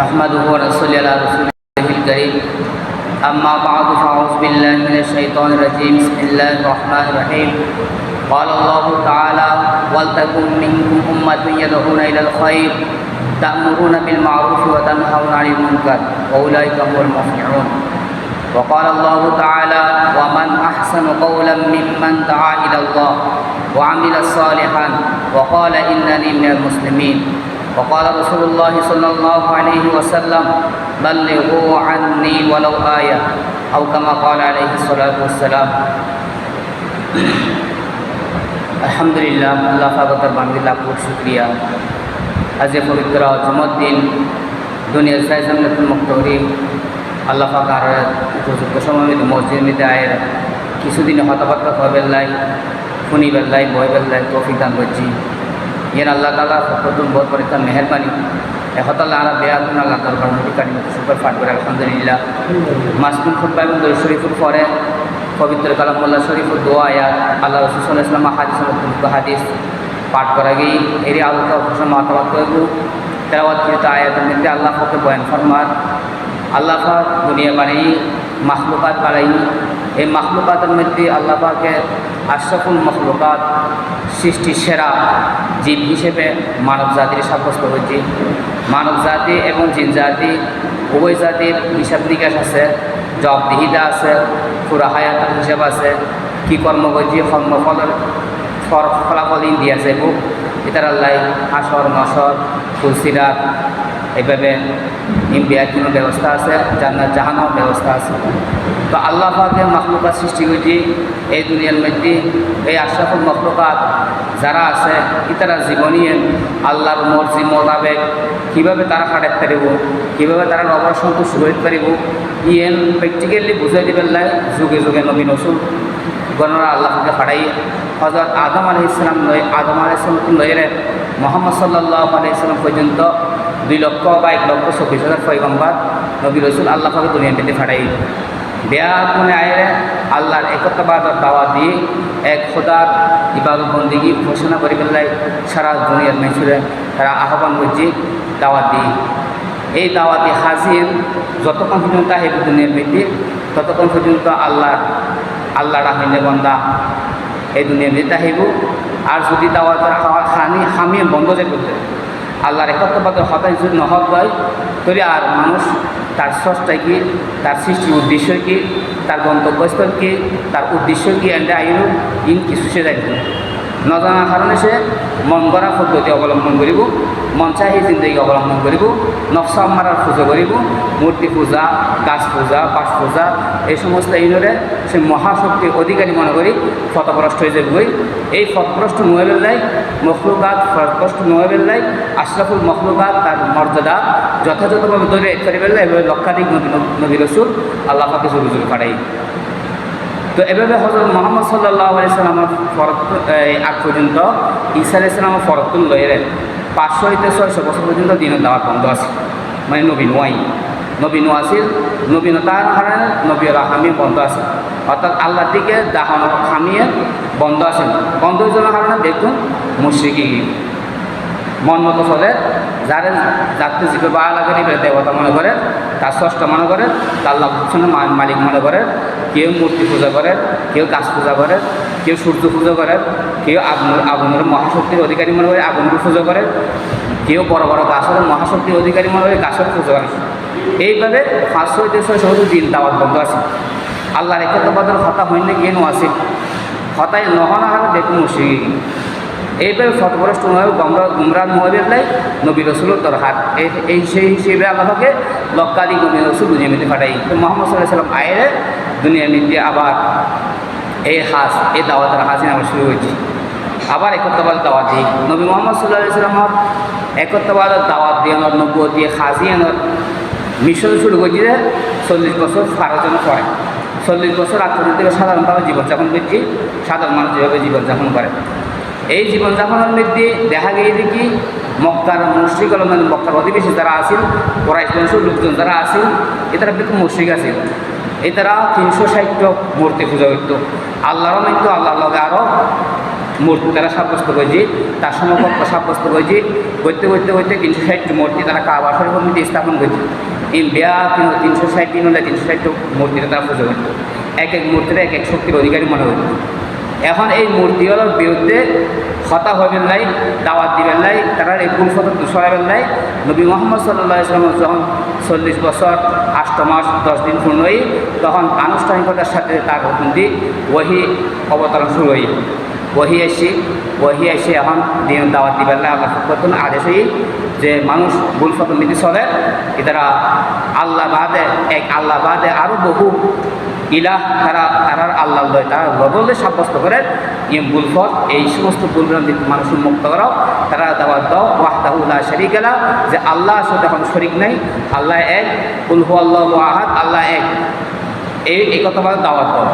نحمده ونصلي على رسوله الكريم. أما بعد فأعوذ بالله من الشيطان الرجيم. بسم الله الرحمن الرحيم. قال الله تعالى ولتكن منكم أمة يدعون إلى الخير تأمرون بالمعروف وتنهون عن المنكر وأولئك هم المفلحون. وقال الله تعالى ومن أحسن قولا ممن دعا إلى الله وعمل صالحا. وقال إنني من المسلمين. وقال رسول الله صلى الله عليه وسلم بلغوا عني ولو آية أو كما قال عليه الصلاة والسلام আলহামদুলিল্লাহ আল্লাহ ফাগতার বান্দি লাখ শুক্রিয়া আজ এ পবিত্র জমত দিন দুনিয়ার সাইজামতুল মুক্তরি আল্লাহ ফাকার উপযুক্ত সময় মসজিদ মিতে আয়ের কিছুদিন হতাবার্তা হবেল্লাই ফুনি বেল্লাই বয় বেল্লাই তৌফিক দান করছি ইয়েন আল্লাহ তালা ফতুল বহুত পরীক্ষা মেহরবানি। এহতাল্লাহ আলা বেয়া তুন আল্লাহ দরবার নবী কারিম সুপার ফাট করে, আলহামদুলিল্লাহ। মাসকুল খুদ্া এবং দই শরীফুর পরে পবিত্র কালামুল্লাহ শরীফুর দোয়া আয়াত আল্লাহ রসুল ইসলাম হাদিস হাদিস পাঠ করা গিয়ে এরই আলোচনা ঘোষণা মতামত করব। তেরাওয়াতকৃত আয়াতের মধ্যে আল্লাহ ফাকে বয়ান ফরমার, আল্লাহ পাক দুনিয়া বানাই মাখলুকাত বানাই এই মাখলুকাতের মধ্যে আল্লাহ পাকে আশরাফুল মখলুকাত সৃষ্টি সেরা জীব হিসেবে মানব জাতির সাব্যস্ত হয়েছে। মানব জাতি এবং জিন জাতি উভয় জাতির হিসাব নিকাশ আছে, জবাবদিহিতা আছে পুরা হায়াতের হিসাব আছে, কি কর্ম করছি কর্মফলের ফলাফল দিয়ে আছে বুক আল্লাহ আসর নসর ফুলসিরাত এইভাবে ইম্পিয়ার কোনো ব্যবস্থা আছে? জান্নাত জাহানোর ব্যবস্থা আছে। তো আল্লাহ পাকে মখলুকাত সৃষ্টি করেছি এই দুনিয়ার মধ্যে এই আশরাফুল মখলুকাত যারা আছে, ইতারা জীবনী আল্লাহর মর্জি মোতাবেক কীভাবে তারা কাটাতে পারিব, কীভাবে তারা নবর সন্তুষ্ট করতে পারিব ইয়েন প্র্যাকটিক্যালি বুঝাই দিবেন লাই যুগে যুগে নবীন ওসুল গণরা আল্লাহকে ফাটাই হজরত আদম আলি ইসলাম নয়, আদম আলি ইসলাম নয়ের মোহাম্মদ সাল্লাহ আলি ইসলাম পর্যন্ত দুই লক্ষ বা এক লক্ষ চব্বিশ হাজার পয়গম্বার নবী রসুল আল্লাহকে দুনিয়া পেতে ফাটাই। বেয়া কোনে আয়ে আল্লাহর একত্রবাদর দাওয়া দিয়ে এক খোদার ইবাদত বন্দিগি ঘোষণা করে ফেললাই সারা দুনিয়ার মেছুরে তারা আহ্বান করছি দাওয়াত দিই এই দাওয়াতি হাজির যতক্ষণ পর্যন্ত আহিব দুনিয়ার মধ্যে ততক্ষণ পর্যন্ত আল্লাহ আল্লাহ রাহিনে বন্দা এই দুনিয়ার মধ্যে আহিব। আর যদি দাওয়াতের খাওয়া খানি হামিয়ে বন্ধ যে করতে। আল্লাহর একত্রবাদের হতাশ যদি নহক হয় তবে আর মানুষ তার স্রষ্টা কী তার সৃষ্টির উদ্দেশ্য কী তার গন্তব্যস্থল কি তার উদ্দেশ্য কি অ্যান্ড আইন ইন কিছু সে দেখবে নজনার কারণে সে মন করা পদ্ধতি অবলম্বন করিব মন চাহি জিন্দগি অবলম্বন করিব নকশা মারার পুজো করিব মূর্তি পূজা, গাছ পূজা পাশ পূজা, এই সমস্ত ইনরে সে মহাশক্তির অধিকারী মনে করি ফতপ্রষ্ট হয়ে যাবে। এই ফতপ্রষ্ট নয় বেল্লাই মখলুকাত ফতপ্রষ্ট নয় বেল্লাই আশরাফুল মখলুকাত তার মর্যাদা যথাযথভাবে ধরে করে বেল্লাই এভাবে লক্ষাধিক নবী নবী রসুল আল্লাহ জরুর জরুর পাঠাই তো এভাবে হজরত মোহাম্মদ সাল্লাহ আলাইসালামের ফরত আগ পর্যন্ত ঈসা আলাইসালামের ফরতুল লয়ের পাঁচশো হইতে ছয়শো বছর পর্যন্ত দিনের দাওয়াত বন্ধ আছে। মানে নবীন ওয়াই নবীন আসিল নবীনতার কারণে নবীর হামিয়ে বন্ধ আছে। অর্থাৎ আল্লাহর দিকে দাহানো হামিয়ে বন্ধ আছে। বন্ধ যাওয়ার কারণে দেখুন মুশ্রিকি মন মতো চলে, যারে যাতে জীবে বা লাগে দেবতা মনে করে, তার ষষ্ঠ মনে করে, তার লক্ষণে মালিক মনে করে কেউ মূর্তি পূজা করে, কেউ গাছ পূজা করে, কেউ সূর্য পুজো করে, কেউ আগুন, আগুনের মহাশক্তির অধিকারী মনে করে আগুনের পুজো করে, কেউ বড় বড় গাছের মহাশক্তির অধিকারী মনে করে গাছের পুজো করে। এইভাবে পাঁচশো ছয়শো হতে দিন দাওয়াত বন্ধ আছে। আল্লাহর একত্রবাদের হতা হইলে কেন আছে? হতায় নহনা হারে দেখুন মুসিক এইভাবে ফতবরষ্ট নয় গমরা গুমরা মহাবেল্লাই নবী রসুল দরহার এই সেই হিসেবে আল্লাহকে লক্কাদি নবী রসুল দুনিয়া মিতে পাঠাই তো মোহাম্মদ সাল্লাহ সাল্লাম আয়ের দুনিয়া মিতে আবার এই হাস এই দাওয়াতের হাসিন আমার শুরু হয়েছে আবার একত্রবাদ দাওয়াত দিই। নবী মোহাম্মদ সাল্লাহ সাল্লামর একত্রবাদের দাওয়াত দিয়ে আমার নব্য দিয়ে হাসি আনার মিশন শুরু করেছে চল্লিশ বছর ফারাজন পরে চল্লিশ বছর পর্যন্ত সাধারণভাবে জীবনযাপন করছি। সাধারণ মানুষ যেভাবে জীবনযাপন করে। এই জীবনযাপনের মধ্যে দেখা গিয়ে দেখি মক্কার মুশ্রিক মক্কার অধিবেশী যারা আসেন পরাইশ লোকজন যারা আসেন এটারা কিন্তু মুশ্রিক আছে এটারা তিনশো ষাট মূর্তি পূজা করতো আল্লাহর মানত আল্লাহ লগে আরও মূর্তি তারা সাব্যস্ত করেছি। তার সমকক্ষ সাব্যস্ত করেছি। করতে করতে করতে তিনশো ষাটটি মূর্তি তারা কাবা শরীফের মধ্যে স্থাপন করেছে। তিন বেয়া তিনশো ষাট হলে তিনশো ষাট মূর্তিটা তারা পুজো করত এক এক মূর্তিটা এক এক শক্তির অধিকারী মনে হতো এখন এই মূর্তিগুলোর বিরুদ্ধে হতা হবেন নাই, দাওয়াত দিবেন নাই, তারা এই ভুল ফটো সরাবেন নাই। নবী মোহাম্মদ সাল্লাহ ইসলাম যখন চল্লিশ বছর, আষ্ট মাস, দশ দিন পূর্ণ হই, তখন আনুষ্ঠানিকতার সাথে তার হুকুম দি ওহি অবতরণ শুরু হই। ওহি এসি, ওহি এসে এখন দিন দাওয়াত দিবেন না, আল্লাহ করতেন আদেশই যে মানুষ ভুল ফটো নীতি চলে এটারা আল্লাহ বাদে, এক আল্লাহ বাদে আরও বহু ইলাহ তারা, তারার আল্লাহ লয় তারা বদলে সাব্যস্ত করে ইম বুলফত এই সমস্ত বুলভ্রান্তি মানুষের মুক্ত করাও, তারা দাওয়াত দাও ওয়াহদাহুল্লাহ শরিক গেলা যে আল্লাহ সাথে এখন শরিক নেই, আল্লাহ এক উলহু আল্লাহ আহাদ, আল্লাহ এক। এই এই কথা দাওয়াত দাও।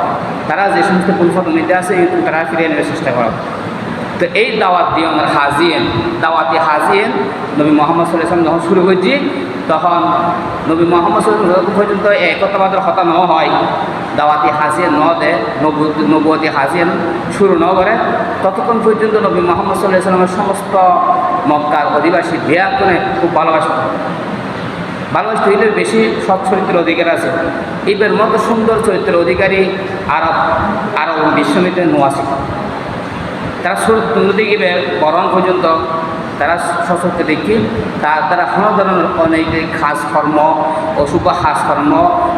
তারা যে সমস্ত বুলফত নিতে আসে তারা ফিরিয়ে নেওয়ার চেষ্টা করো। তো এই দাওয়াত দিয়ে আমরা হাজিয়েন দাওয়াতি হাজিয়েন নবী মোহাম্মদ সাল্লাম যখন শুরু করছি তখন নবী মোহাম্মদ পর্যন্ত একতাবাদের হতা ন হয় দাওয়াতি হাজিয়ে ন দেয় নবুয়তি হাজিয়েন শুরু ন করে ততক্ষণ পর্যন্ত নবী মোহাম্মদ সাল্লাহ সাল্লামের সমস্ত মক্কার অধিবাসী বেয়া করে খুব ভালোবাসত। ভালোবাসত হইলে বেশি সৎ চরিত্রের অধিকার আছে। এবার মতো সুন্দর চরিত্রের অধিকারী আরব আরব বিশ্বমিতে নোয়াসি তারা সুরত গিয়ে বরণ পর্যন্ত তারা সশক্ত দেখি তার দ্বারা কোনো ধরনের অনেক খাস কর্ম অশুভ খাস কর্ম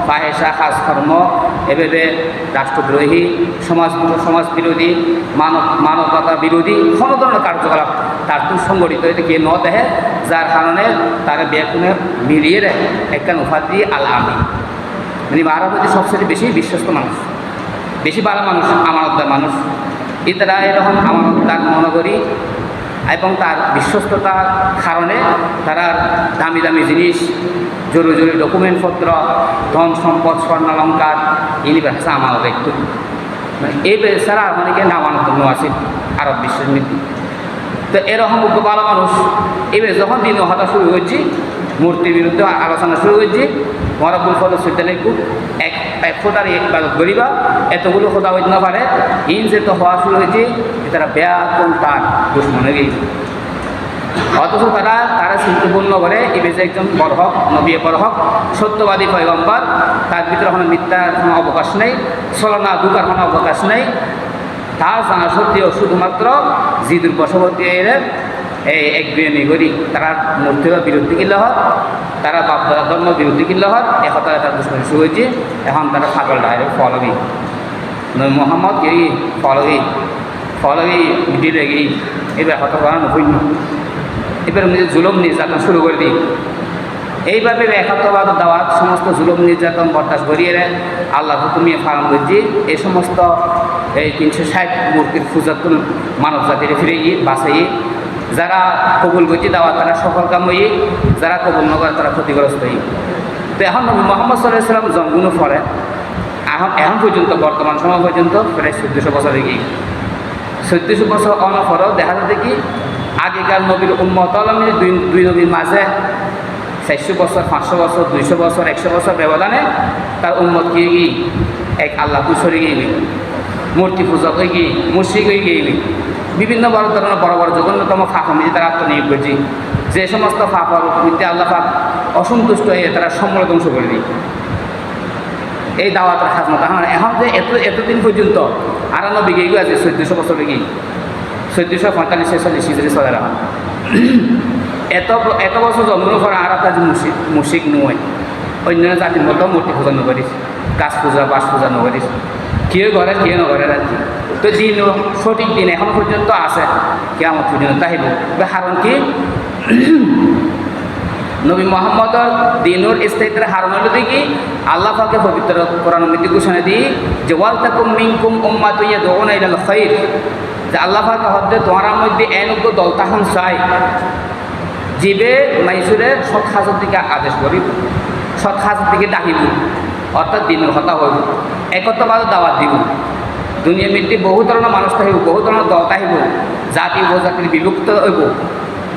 পাহেসা খাস কর্ম এভাবে রাষ্ট্রদ্রোহী, সমাজ সমাজ বিরোধী মানব, মানবতা বিরোধী কোনো ধরনের কার্যকলাপ তার তো সংগঠিত গিয়ে ন দেহে, যার কারণে তারা বেকুনে মিলিয়ে একটা উপাধি আল আমি মানে ভারত হচ্ছে সবচেয়ে বেশি বিশ্বস্ত মানুষ, বেশি ভালো মানুষ, আমানতদার মানুষ। ইতারা এরকম আমানতদার মনে করি এবং তার বিশ্বস্ততার কারণে তারা দামি দামি জিনিস, জরুরি জরুরি ডকুমেন্টপত্র ধন সম্পদ স্বর্ণালঙ্কার ইনি ব্যবসা আমার ব্যক্তি। এই এই আমাদেরকে অনেকে জন্য আছে আরব বিশ্বের নীতি তো এরকম ভালো মানুষ। এবার যখন দিন হতা শুরু হয়েছি, মূর্তির বিরুদ্ধে আলোচনা শুরু হয়েছে মরাবুল ফল সুদ্দানিকু এক এক খোদার ইবাদত করিবা এতগুলো খোদা হইতে না পারে ইন যে তো হওয়া শুরু হয়েছে তারা ব্যাপন তার দুশ্মনে গিয়েছে অথচ তারা তারা চিন্তাপূর্ণ করে ইবে যে একজন বরহক নবী বরহক সত্যবাদী পয়গম্বর, তার ভিতরে কোনো মিথ্যার কোনো অবকাশ নেই, ছলনা, দুকার কোনো অবকাশ নেই তা জানা সত্ত্বেও শুধুমাত্র জিদুর বশবর্তী এর এই এক বিরোধী করি। তারা মূর্তি বা বিরুদ্ধে কিনলে হয়, তারা বাপ দাদা ধর্ম বিরুদ্ধে কিনলে হয় এখন তারা তার দুশ্মনী শুরু হয়েছে। এখন তারা ফাগল ডাইরেক্ট নয় মোহাম্মদ গিরি ফলগি ফলগি দিলে গিরি এবার হত করানো হইনি এবার নিজের জুলম নির্যাতন শুরু করে দিই এইভাবে একাত্মবাদ, দাওয়াত, সমস্ত জুলুম, নির্যাতন, বরদাস্ত করিয়ে আল্লাহ হুকুমিয়ে ফার্ম করছি এই সমস্ত এই তিনশো ষাট মূর্তির পূজাতুল মানব জাতির ফিরে গিয়ে বাসাই যারা কবুল করছি দাওয়াত, তারা সফল কাম হই যারা কবুল নগর তারা ক্ষতিগ্রস্ত হই। তো এখন মোহাম্মদ সাল্লাহ সাল্লাম জন্মগুলো ফলে এখন এখন পর্যন্ত, বর্তমান সময় পর্যন্ত প্রায় চোদ্দোশো বছর গিয়ে চোদ্দোশো বছর অনফরও দেখা যাচ্ছে কি, আগেকার নবীর উন্মত আলমী দুই দুই নবীর মাঝে চারশো বছর, পাঁচশো বছর, দুইশো বছর, একশো বছর ব্যবধানে তার উন্মত গিয়ে গিয়ে এক আল্লাহ কুশরি গিয়ে মূর্তি পূজক হয়ে গিয়ে মুর্শিক হয়ে গিয়ে বিভিন্ন বড় ধরনের বড় বড় জঘন্যতম ফাঁকমিতে তারা আত্মনিয়োগ করছে, যে সমস্ত ফাঁকর মধ্যে আল্লাহ পাক অসন্তুষ্ট হয়ে তারা সম্মূল ধ্বংস করে দিই এই দাওয়াতের হাজমত এখন এখন যে এত, এতদিন পর্যন্ত আটানব্বই গিয়ে আছে, চোদ্দোশো বছর গিয়ে চোদ্দোশো পঁয়তাল্লিশ, ছেচল্লিশ চলে রাখা এত এত বছর জন্ম করা আর একটা মুসিক মুসিক নয় অন্য জাতির মতো মূর্তি পূজা নকরিস গাছ পূজা বাস পূজা নকরিস কেউ ঘরে কেউ নগরে আর কি তো দিন, সঠিক দিন এখন পর্যন্ত আছে। কেমন পর্যন্ত তাহিব কারণ কি? নবী মোহাম্মদর দিনুর স্থায়িত্বের হারণ হলো দেখি আল্লাহ পাকে পবিত্র কোরআন মৃত্যু ঘোষণা দিই যে, ওয়াল তাকুম মিনকুম উম্মা তুইয়া দোনা খাইর। যে আল্লাহ পাক হদ্দে তোমার মধ্যে এনুগ্য দল তাহন চাই জীবে মাইসুরে সৎ সাজের দিকে আদেশ করিব। সৎ সাজের দিকে ডাকিব। অর্থাৎ দিনের হতা হইব। একত্রবাদ দাওয়াত দিব। দুনিয়া মৃত্যু বহু ধরনের মানুষ থাকিব, বহু ধরনের দল থাকিব। জাতি উপজাতির বিভক্ত হইব।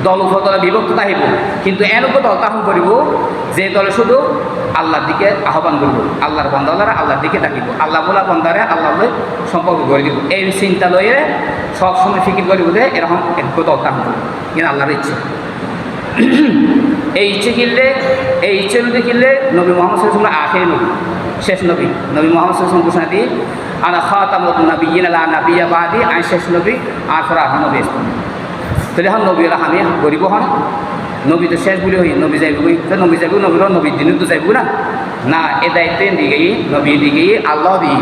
দল উপদলে বিভক্ত থাকিব কিন্তু এনেকো দল তাহন করিব যে দলে শুধু আল্লাহর দিকে আহ্বান করব আল্লাহর বন্দালারা আল্লাহর দিকে ডাকিব। আল্লাহ বলা বন্দারে আল্লাহ লই সম্পর্ক করে দিব। এই চিন্তা লইয়ে সবসময় ফিকির করিব যে এরকম এক দল করব কিন্তু আল্লাহর ইচ্ছে। এই ইচ্ছে কিনলে, এই ইচ্ছে যদি কিনলে, নবী মোহাম্মদ আখের নবী, শেষ নবী। নবী মোহাম্মদ ঘোষণা দিয়ে আনা খাতামত নবী ইনালা নাবিয়া বাদি আই শেষ নবী, আর ফরা আহা নবী তাহলে এখন নবী হলে আমি গরিব হন। নবী তো শেষ বলে হই, নবী যাইব তো নবী যাইব, নবীর নবীর দিনে তো যাইব না। না, এ দায়িত্ব দিকেই নবী দিকেই আল্লাহ দিই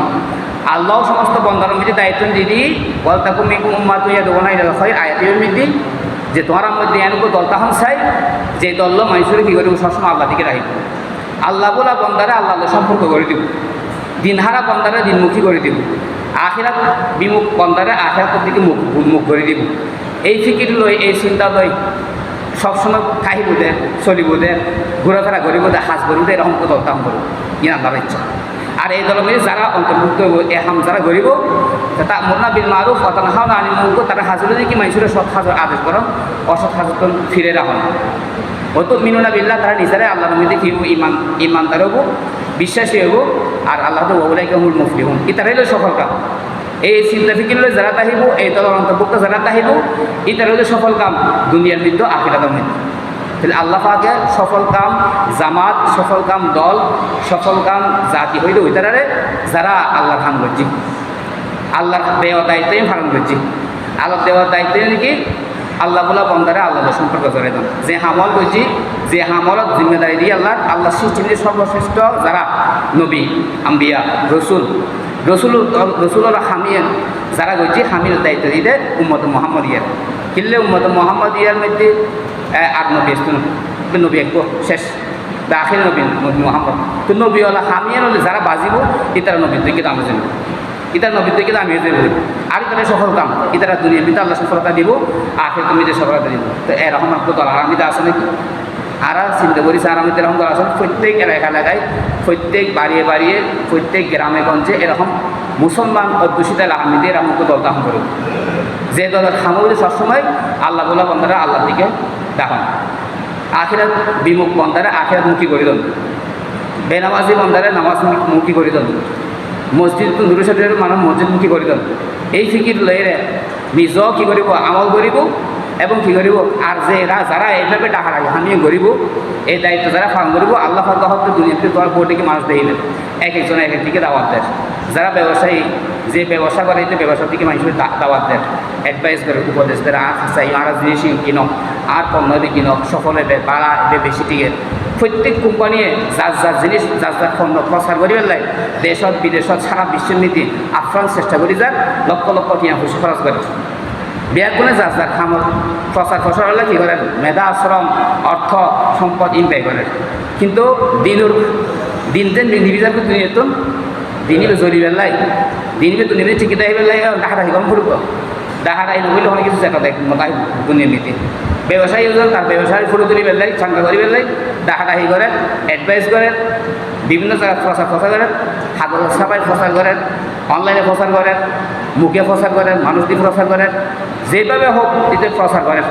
আল্লাহ সমস্ত বন্ধার মধ্যে দায়িত্ব দিয়ে দিই বলতাকু মেকু উম্মা তুই দেবো না হয় আয়াতের মধ্যে যে তোমার মধ্যে এনুকো দল তাহন চাই, যে দল মানুষের কী করিব সবসময় আল্লাহ দিকে রাখিব। আল্লাহ বলা বন্দারে আল্লাহ সম্পর্ক করে দিব। দিনহারা বন্দারে দিনমুখী করে দিব। আখিরাত বিমুখ বন্দারে আখিরাতের দিকে মুখ মুখ করে দিব। এই ফিকির লই, এই চিন্তা লই সবসময় খাইব দে, চলিব দে, ঘোরাফেরা করিব দে, হাজ করিব দে, এরকম তাহন করব। ইয়ে আল্লাহর ইচ্ছা। আর এই মধ্যে যারা অন্তর্ভুক্ত এহাম যারা গরিব তা মোরনা বিল মারুফ অতন হাও আনি মুখ তারা হাজির কি মানুষের সৎ হাজার আদেশ করো অসৎ হাজার ফিরে রাখুন। অত মিনুনা বিল্লাহ, তারা নিজেরাই আল্লাহর মধ্যে কি ইমান ইমানদার হব বিশ্বাসী হইব, আর আল্লাহ তো ওলাইকে হুল মুফলি হন ইতারাই হলো সফল কাম এই চিন্তা ফিকির যারা তাহিব, এই দলের অন্তর্ভুক্ত যারা তাহিব ইতারা হলো সফল কাম দুনিয়ার মৃত্যু, আখিরাতের মৃত্যু। তাহলে আল্লাহ পাকে সফল কাম জামাত, সফল কাম দল, সফল কাম জাতি হইলে ওইতারে যারা আল্লাহর খান করছি আল্লাহর দেওয়া দায়িত্ব ফারণ করছি আল্লাহর দেওয়ার দায়িত্ব নাকি আল্লাহ বলা বন্দারে আল্লাহ সম্পর্ক জড়াই দেন। যে হামল করছি যে হামলত জিম্মেদারি দিয়ে আল্লাহ আল্লাহ সৃষ্টির সর্বশ্রেষ্ঠ যারা? নবী, আম্বিয়া, রসুল। রসুল রসুল হামিয়েন যারা করছি হামির দায়িত্ব দিতে উম্মত মোহাম্মদ ইয়ার কিনলে উম্মত মোহাম্মদ ইয়ার মধ্যে আর নবী নবী এক শেষ। আখির নবী নবী মোহাম্মদ। তো নবী হলো হামিয়ে হলে যারা বাজিব, ইতারা নবীর দিকে দাম যাবে ইতার নবীর দিকে দাম হয়ে যাবে আর ইতারা সফল কাম, ইতারা দুনিয়া বিতে আল্লাহ সফলতা দিব আখের তুমি যে সফলতা দিব। তো এরকম আপনার দল আরামিতে আছে নাকি? আর চিন্তা করি স্যার আমি এরকম দল আছে? প্রত্যেক এলাকা এলাকায়, প্রত্যেক বাড়িয়ে বাড়িয়ে, প্রত্যেক গ্রামে গঞ্জে এরকম মুসলমান অধ্যুষিত আহমিদে এরকম দল দাম করবে যে দলের সামগ্রী সবসময় আল্লাহ বলা বন্ধারা আল্লাহর দিকে দেখান আখিরাত বিমুখ বন্ধারে আখিরাত মুখী করে দেন বেনামাজি বন্ধারে নামাজ মুখী করে দেন মসজিদ তো দূরে সাথে মানুষ মসজিদ মুখী করে দেন এই ফিকির লইরে নিজ কী করিব, আমল করিব এবং কী করিব? আর যে এরা, যারা এইভাবে টাকা লাগে আমিও করিব এই দায়িত্ব যারা ফান করিব, আল্লাহ হতে দুনিয়াতে তোমার বোর্ডেকে মানুষ দেখিলেন এক একজন এক এক দিকে দাওয়াত দেয়। যারা ব্যবসায়ী, যে ব্যবসা করে, এই ব্যবসার দিকে মানুষের দাওয়াত দেয়। অ্যাডভাইস করে, উপদেশ দেয় আর চাই আর জিনিস কিনক আর পণ্য দিয়ে কিনক সফল হবে বাড়া হবে, বেশি টিকে। প্রত্যেক কোম্পানিয়ে যার যার জিনিস, যার যার পণ্য প্রচার করি পেলাই দেশত, বিদেশত, সারা বিশ্বের নীতি আফ্রান চেষ্টা করি যার লক্ষ লক্ষ টিয়া পয়সা খরচ করে। বিয়ার কোনে যার যার খামত প্রচার প্রসার হলে কী করেন? মেধা, আশ্রম, অর্থ, সম্পদ ইনভাই করেন। কিন্তু দিনুর, দিন দিন নিবিচার করতে নিয়ে তো? দিনই জরি বেলাই দিনবে তো নিবে টিকিট আহি বেলাই ডাহাটা কম ফুরব। ডাহাটা আহি নবইলে অনেক কিছু দেখা দেখ মতাই দুনিয়ার নীতি। ব্যবসায়ী ওজন তার ব্যবসায় ফুটো তুলি বেলাই চাঙ্গা করি বেলাই ডাহাটা আহি করেন অ্যাডভাইস করেন বিভিন্ন জায়গায় প্রচার প্রচার করেন হাগল সাপাই প্রচার করেন অনলাইনে প্রচার করেন মুখে প্রচার করেন মানুষ দিয়ে প্রচার করেন যেভাবে হোক এতে প্রচার করেন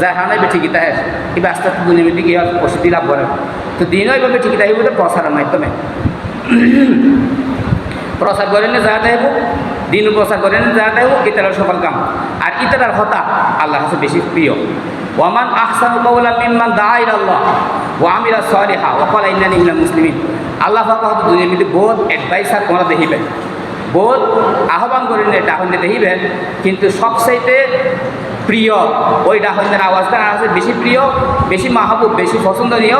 যার হানাই ঠিকিতা হয় কিবা আস্তে আস্তে দুনিয়া দিকে প্রসিদ্ধি লাভ করেন তো দিনও এইভাবে ঠিকিতা আহিব প্রচারের মাধ্যমে। প্রচার করেন যা দেব দিন প্রচার করেন যা দেব ইতারার সফল কাম। আর ইতারার হতা, আল্লাহ কাছে বেশি প্রিয় ওয়ামান আহসানু কাউলা মিম্মান দাআ ইলাল্লাহ ওয়া আমিলা সালিহা ওয়া ক্বালা ইন্নানি মিনাল মুসলিমিন। আল্লাহ পাক হতে দুনিয়া মিলে বহুত অ্যাডভাইসার তোমরা দেখিবেন। বহুত আহ্বান করেন এটা হইলে দেখিবেন, কিন্তু সবচাইতে প্রিয় ওই ডাহনের আওয়াজটা আছে বেশি প্রিয়, বেশি মাহবুব, বেশি পছন্দনীয়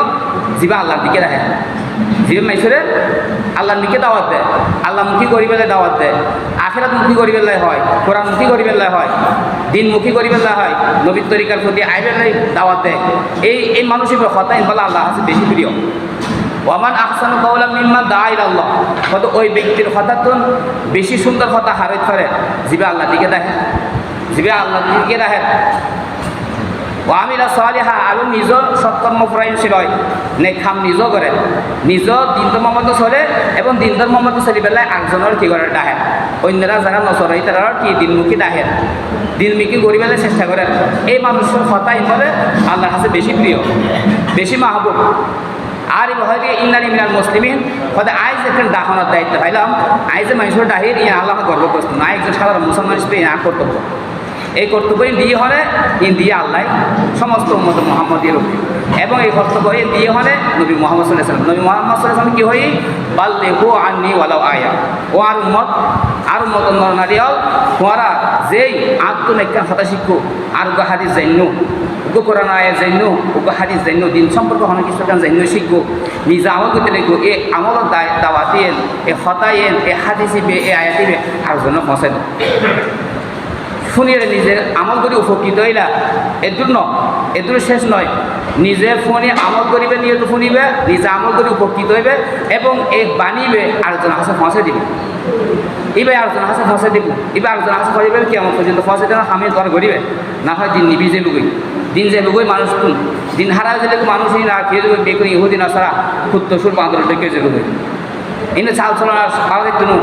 জীবা আল্লাহর দিকে রাখে জিবে মাইসরে আল্লাহ দিকে দাওয়াত দেয়, আল্লাহ মুখী করি পেলে দাওয়াত দেয়, আখেরাত মুখী করি পেলে হয়, কোরআন মুখী করি পেলে হয়, দিন মুখী করি পেলে হয়, নবীর তরিকার প্রতি আই পেলে দাওয়াত দেয়। এই এই মানুষের হতাই বলে আল্লাহ আছে বেশি প্রিয়। ওয়ামান আহসানু কাউলা মিম্মা দাইল আল্লাহ কত ওই ব্যক্তির হঠাৎ বেশি সুন্দর কথা হারাই করে জিবে আল্লাহ দিকে দেখে জিবে আল্লাহ দিকে দেখে আমিরা সালিহা, আৰু নিজৰ সৎকর্ম পরায়ণশীল হয় নিজও করে নিজ দিন ধর্ম মতো চলে এবং দিন ধর্ম মতো চলি পেলাই আনজনের কি করে ডাহে অন্যরা যারা নসরাই তারা কি দিনমুখী দাহের দিনমুখী গরিবের চেষ্টা করেন এই মানুষের হতাই বলে আল্লাহর কাছে বেশি প্রিয় বেশি মাহবুব। আর হয়তো ইন্নানি মিনাল মুসলিমিন হয়তো আইজ একজন দাহনের দায়িত্ব পাইলাম। আইজে মানুষের দাহির ইয়ে আল্লাহ গর্ব করতো না একজন সাধারণ মুসলমান হিসেবে ইয়া কর্তব্য এই কর্তব্য দিয়ে হলে দিয়ে আল্লাহ, সমস্ত উম্মত মোহাম্মদের এবং এই কর্তব্য দিয়ে হলে নবী মোহাম্মদ সাল্লাম নবী মোহাম্মদ সাল্লাম কি হই? বাল্লে হো আননি ওয়ালাও আয়া। ও আর উম্মত আর উম্মত নারিয়াল তোমারা যেই আত্মনাজ্ঞান কথা শিখো আর গো হাদিস জান্য উগ্র কোরআন আয়া জান্য উগ্র জান্য দিন সম্পর্ক হন কিছু জান্য শিখব নিজে আমল করতে লাগবো, এ আমলত দাওয়াতিয়েন এ হতায়েন এ হাদিসিবে এ আয়াতিবে আর জন্য পৌঁছে শুনিয়ে নিজের আমল করে উপকৃত হইলা। এদূর ন এদূর শেষ নয়। নিজে ফোনে আমল করিবে নিয়ে তো শুনিবে, নিজে আমল করে উপকৃত হইবে এবং এই বানিবে আরেকজন হাসে ফসে দিবে। এবার আরেকজন হাসে ফসে দিব। এবার আরেকজন হাসে ফসিবে কেমন পর্যন্ত ফসে দেওয়া আমি তোর করিবে না হয় দিন নিবি যে লুগই। দিন যে লুগই মানুষ তুন দিন হারা যে মানুষই না খেয়ে দেবে বেগুনি ইহুদিন আসারা ক্ষুদ্র সুর বাঁধর ডেকে যে লুগই? এনে চাল চলার স্বাভাবিক তুনু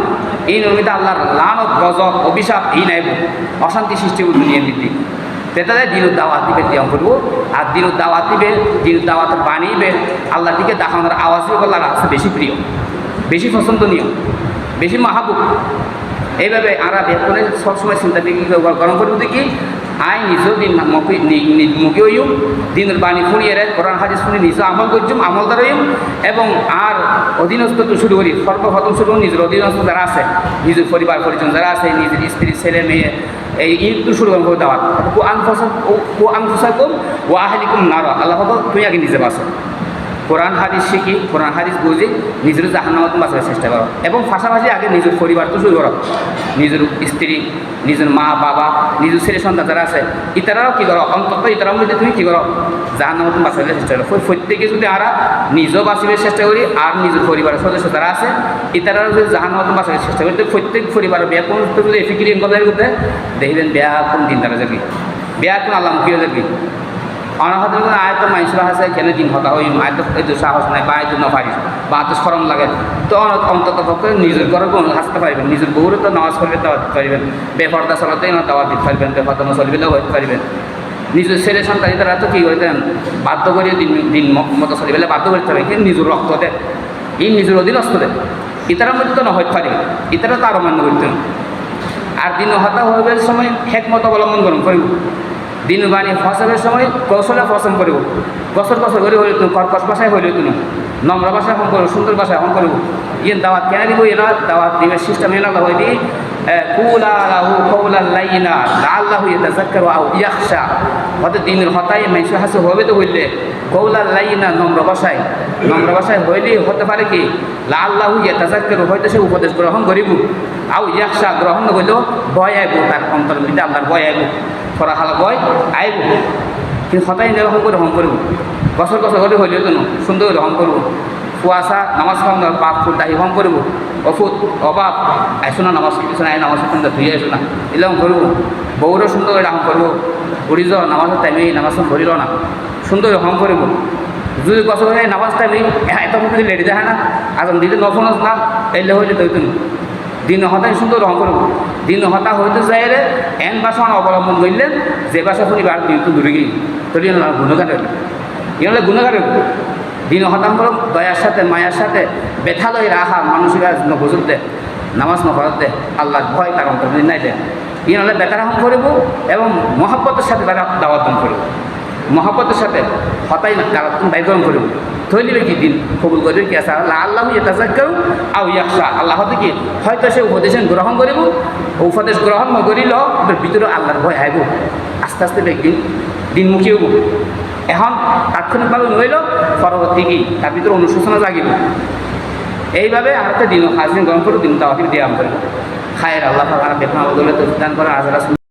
এই নবীতে আল্লাহর লানত, গজব, অভিশাপ, এই নাইব অশান্তি সৃষ্টি করবে দুনিয়ার নীতি তেতালে দিনুর দাওয়াত দিবে দিয়াম করব আর দিনুর দাওয়াত দিবে দিনুর দাওয়াতের বানিয়ে আল্লাহর দিকে দেখানোর আওয়াজ আল্লাহ আছে বেশি প্রিয়, বেশি পছন্দনীয়, বেশি মাহাবুব। এইভাবে আমরা বেতনের সবসময় চিন্তা গরম করব দেখি আই নিজেও দিন মুখে হইম দিনের বাণী শুনিয়ে কোরআন হাজি শুনি নিজে আমল করছুম আমল দ্বারাইম এবং আর অধীনস্থ তো শুরু করি সর্বপ্রথম শুরু নিজের অধীনস্থ যারা আছে নিজের পরিবার পরিজন যারা আছে নিজের স্ত্রী ছেলে মেয়ে এই ঈদ তো শুরু করব দাওয়াত ও আংফসা ও আংফসা কম ও আহলিকুম নারা আল্লাহ তুই আগে নিজে বাসো কোরআন হাদিস শিখি, কোরআন হাদিস বুঝি নিজের জাহান্নামত বাঁচার চেষ্টা করো। এবং পাশাপাশি আগে নিজের পরিবার তো শুরু করো। নিজের স্ত্রী, নিজের মা, বাবা, নিজের ছেলে সন্তান যারা আছে, ইতারাও কী করো? অন্তত ইতারাও মধ্যে তুমি কী করো? জাহান্নামত বাঁচার চেষ্টা করো। প্রত্যেকে যদি আরা নিজেও বাঁচিবার চেষ্টা করি, আর নিজের পরিবারের সদস্য যারা আছে, ইতারাও যদি জাহান্নামত বাঁচার চেষ্টা করি প্রত্যেক পরিবারের বেয়া কোন যদি ফিকিরি কথা করতে দেখবেন বেয়া কোন দিন তারা যাবি বেয়া কোন আল্লাহ মুখিও যাবি অনাহত আয়তো মানুষের আছে কেন দিন হতা হই আয়তো এইটো সাহস নাই, বা এইটো নপারিস বা এত সরম লাগে। তো অন্তত পক্ষে নিজের ঘরে হাসতে পারবেন। নিজের বউরে তো নামাজ করবে দাওয়া দিতে পারবেন। বেফর্দা চলাতে না দাওয়া দিতে পারবেন, বেফর্দা নচলবিলেও হইতে পারবেন। নিজের ছেলে সন্তান তারা তো কী করতেন বাধ্য করে দিন দিন মতো চলিবেলে বাধ্য করতে হবে কিন্তু নিজের রক্ত দেয় এই নিজের অধীনস্থ দেয় ইতারার মধ্যে তো নহইতে পারে। ইতারা তো আরও মান্য করতেন আর দিন হতা হইবার সময় হেকমত অবলম্বন করুন, করিব। দিন বাণী ফসলের সময় কৌশলে ফসল করিব। কসর কসর করে হইলে তুমি কর্কশ ভাষায় হইলে তুমি নম্র ভাষায় ফোন করব, সুন্দর ভাষায় ফোন করব। ইয়ে দাওয়াত কেন দিব? এ না দাওয়াত দিবে সিস্টেম এনা হয়ে দিই উপদেশ গ্রহণ করিব। আও ইয়াখশা গ্রহণ হইলেও ভয় আইব, তার অন্তর ভিতরে আল্লাহর ভয় আইব। ফরা হালা ভয় আইব। কিন্তু হতাই নিরকম করে হম করব। বছর বছর করে হইলে তো সুন্দর হম করব। কুয়াশা নামাজ বাপ ফুল দাহি হম করব। অফুত অবাপ আইসো না নামাজ কিছু নাই নামাজ কিন্তু ধুয়ে আইসো না এরকম করব বউরও সুন্দর করে হম করব উড়ি যাও নামাজের টাইমে এই নামাজ ধরিল না। সুন্দর হম করব যদি বছর হয়ে নামাজ টাইমে এত যদি লেডি দেখা না আজম দিদি নফনস না। এলে হইলে তো দিন হতাই সুন্দর রং করব দিন হতা হইতে চাইলে এন বাসন অবলম্বন করলেন যে বাসা শুনি বার দিন তো দূরে গেলি। তোর গুণগান এগুলো গুণগান দিন হতাম করব দয়ার সাথে, মায়ার সাথে বেথালয় রাখা মানুষের নবজুর দে, নামাজ নকরাত দে আল্লাহ ভয় তার অন্তর নাই দে। ইনহলে বেতারাহম করিব এবং মহাব্বতের সাথে তারা দাওয়াত করিব। মহাব্বতের সাথে হতাই না তারা তুমি বাইকরণ করিব। থই কি দিন, কবুল করিবে কি আসা আল্লাহ আল্লাহ ইয়াতাজাক্কারু আও ইয়াখশা। আল্লাহ হতে কি? হয়তো সে উপদেশ গ্রহণ করিব, উপদেশ গ্রহণ করিল ভিতরে আল্লাহর ভয় আইব আস্তে আস্তে ব্যক্তি দিনমুখী হব এখন তাৎক্ষণিকভাবে নইল পরবর্তী কি? তার ভিতরে অনুশোচনা জাগিল এইভাবে আর একটা দিন হাজির গ্রহণ করে দিন তাহলে দিয়ে আমরা খায়ের আল্লাহ দেখুন আমাদের দান করে আজারা